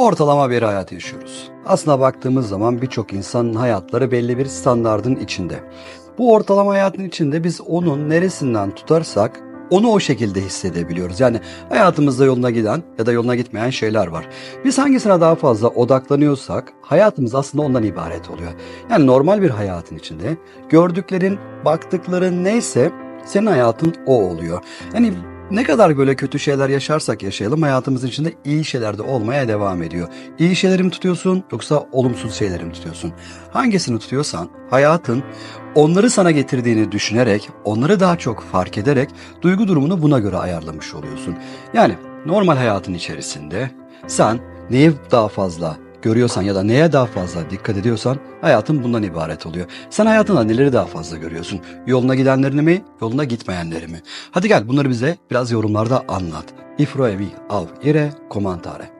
Ortalama bir hayat yaşıyoruz. Aslına baktığımız zaman birçok insanın hayatları belli bir standardın içinde. Bu ortalama hayatın içinde biz onun neresinden tutarsak onu o şekilde hissedebiliyoruz. Yani hayatımızda yoluna giden ya da yoluna gitmeyen şeyler var. Biz hangisine daha fazla odaklanıyorsak hayatımız aslında ondan ibaret oluyor. Yani normal bir hayatın içinde gördüklerin, baktıkların neyse senin hayatın o oluyor. Yani ne kadar böyle kötü şeyler yaşarsak yaşayalım hayatımızın içinde iyi şeyler de olmaya devam ediyor. İyi şeyleri mi tutuyorsun yoksa olumsuz şeyleri mi tutuyorsun? Hangisini tutuyorsan hayatın onları sana getirdiğini düşünerek, onları daha çok fark ederek duygu durumunu buna göre ayarlamış oluyorsun. Yani normal hayatın içerisinde sen neyi daha fazla görüyorsan ya da neye daha fazla dikkat ediyorsan hayatın bundan ibaret oluyor. Sen hayatında neleri daha fazla görüyorsun? Yoluna gidenlerini mi, yoluna gitmeyenleri mi? Hadi gel bunları bize biraz yorumlarda anlat. Ifroevi av ire komantare.